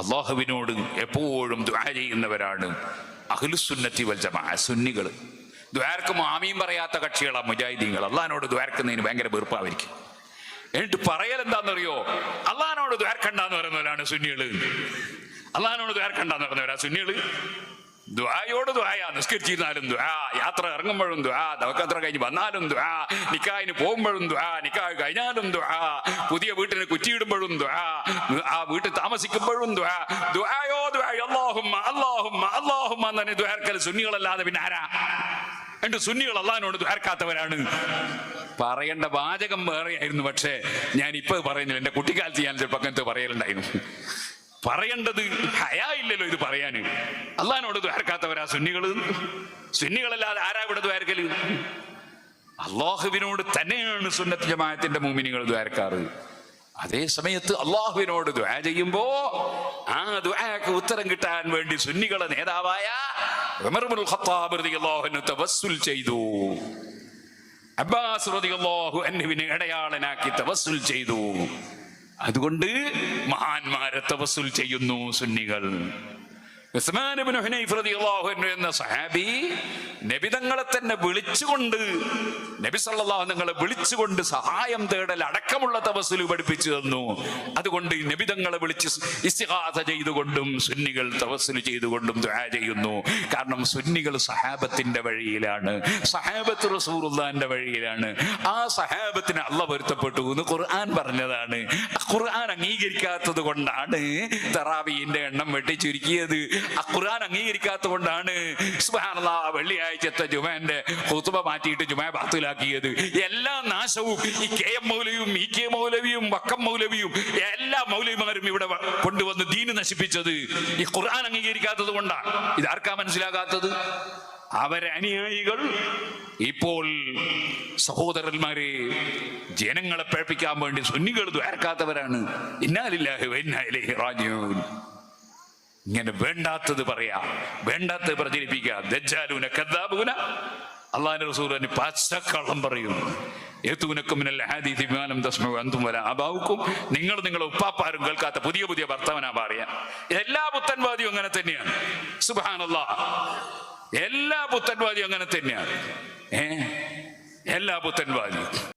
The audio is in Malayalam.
അള്ളാഹുവിനോട് എപ്പോഴും ദ്വാ ചെയ്യുന്നവരാണ് അഖിലുസുന്നത്തി വൽ ജമാ സുന്നികൾ ദ്വാരക്ക് മാമിയും പറയാത്ത കക്ഷികളാണ് മുജാഹിദീങ്ങൾ അള്ളഹാനോട് ദ്വാരക്കുന്നതിന് ഭയങ്കര വെറുപ്പായിരിക്കും. എന്നിട്ട് പറയൽ എന്താണെന്നറിയോ അള്ളഹാനോട് ദ്വാരക്കണ്ടെന്ന് പറയുന്നവരാണ് സുന്നികൾ. അള്ളഹാനോട് ദ്വാരക്കണ്ടെന്ന് പറയുന്നവരാ സുന്നികൾ. ദ്വായോട് ദ്വായ നിസ്കരിച്ചിരുന്നാലും ദുആ യാത്ര ഇറങ്ങുമ്പോഴും ദുആ ദവക്കത്ര കഴിഞ്ഞ് വന്നാലും ദുആ നിക്കാഹിന് പോകുമ്പോഴും ദുആ നിക്കാഹ് കഴിഞ്ഞാലും ദുആ പുതിയ വീട്ടിന് കുറ്റിയിടുമ്പോഴും ദുആ ആ വീട്ടിൽ താമസിക്കുമ്പോഴും ദുആ ദ്വായോ ദ്വാ അല്ലാഹുമ്മ അല്ലാഹുമ്മ അല്ലാഹുമ്മ എന്ന് ദ്വാർക്കൽ സുന്നികളല്ലാതെ പിന്നെ ആരാ? എന്റെ സുന്നികൾ അള്ളഹാനോട് ദ്വാരക്കാത്തവരാണ് പറയേണ്ട വാചകം വേറെയായിരുന്നു പക്ഷേ ഞാൻ ഇപ്പോൾ പറയുന്നില്ല എന്റെ കുട്ടിക്കാലത്ത് ഞാൻ ചിലപ്പോൾ അങ്ങനത്തെ പറയലുണ്ടായിരുന്നു. പറയേണ്ടത് ഹയാ ഇല്ലല്ലോ ഇത് പറയാൻ അള്ളഹാനോട് ദ്വാരക്കാത്തവരാ സുന്നികൾ. സുന്നികളല്ലാതെ ആരാ ഇവിടെ ദ്വാരക്കൽ? അള്ളാഹുവിനോട് തന്നെയാണ് സുന്നത്ത് ജമാഅത്തിന്റെ മൂമിനികൾ ദ്വാരക്കാറ്. അതേ സമയത്ത് അള്ളാഹുവിനോട് ദ്വാ ചെയ്യുമ്പോ ആ ദ്വാക്ക് ഉത്തരം കിട്ടാൻ വേണ്ടി സുന്നികളെ നേതാവായ തവസ്സുൽ ചെയ്തു. അബ്ബാസ് ഇടയാളനാക്കി തവസ്സുൽ ചെയ്തു. അതുകൊണ്ട് മഹാന്മാരെ തവസ്സുൽ ചെയ്യുന്നു സുന്നികൾ. എന്ന സഹാബി നബി തങ്ങളെ തന്നെ വിളിച്ചുകൊണ്ട് നബി തങ്ങളെ വിളിച്ചുകൊണ്ട് സഹായം തേടൽ അടക്കമുള്ള തപസ്സിൽ പഠിപ്പിച്ചു തന്നു. അതുകൊണ്ട് നബിതങ്ങളെ വിളിച്ച് ഇസ്തിഹാസ ചെയ്തുകൊണ്ടും സുന്നികൾ തപസ്സിൽ ചെയ്തുകൊണ്ടും ദുആ ചെയ്യുന്നു. കാരണം സുന്നികൾ സഹാബത്തിന്റെ വഴിയിലാണ് സഹാബത്ത് റസൂറുല്ലാന്റെ വഴിയിലാണ്. ആ സഹാബത്തിന് അല്ല പൊരുത്തപ്പെട്ടു എന്ന് ഖുർആൻ പറഞ്ഞതാണ്. ഖുർആൻ അംഗീകരിക്കാത്തത് കൊണ്ടാണ് തറാവീന്റെ എണ്ണം വെട്ടി ചുരുക്കിയത്. ഖുർആൻ അംഗീകരിക്കാത്തത് കൊണ്ടാണ് സുബ്ഹാനല്ലാഹ് വെള്ളിയാഴ്ചത്തെ ജുമാന്റെ ഹുത്തുബ മാറ്റിയിട്ട് ജുമാ ബാത്തിലാക്കിയത്. എല്ലാ നാശവും ഈ കെ എം മൗലവിയും ഇ കെ മൗലവിയും വക്കം മൗലവിയും എല്ലാ മൗലവിമാരും ഇവിടെ കൊണ്ടുവന്ന് ദീന് നശിപ്പിച്ചത്. ഈ ഖുർആൻ അംഗീകരിക്കാത്തത് കൊണ്ടാണ് ഇതാർക്കാ മനസ്സിലാകാത്തത്? അവരെ അനുയായികൾ ഇപ്പോൾ സഹോദരന്മാരെ ജനങ്ങളെ പഴപ്പിക്കാൻ വേണ്ടി സുന്നികൾ ദ്വാരക്കാത്തവരാണ്. ഇന്നാലില്ലാഹു വ ഇന്നാ ഇലൈഹി റാജിഊൻ. ഇങ്ങനെ വേണ്ടാത്തത് പറയാ. വേണ്ടാത്തത് പ്രചരിപ്പിക്കുക. ദജ്ജാലൂന കദ്ദാബൂന. അള്ളാഹിന്റെ റസൂലിന് പച്ചക്കള്ളം പറയും. ആബാഉക്കും. നിങ്ങൾ നിങ്ങളെ ഉപ്പാപ്പാരും കേൾക്കാത്ത പുതിയ പുതിയ ഭർത്താവനാ പറയാ എല്ലാ പുത്തൻവാദിയും അങ്ങനെ തന്നെയാണ്. സുബ്ഹാനല്ലാഹ് എല്ലാ പുത്തൻവാദിയും അങ്ങനെ തന്നെയാണ്. ഏ? എല്ലാ പുത്തൻവാദിയും.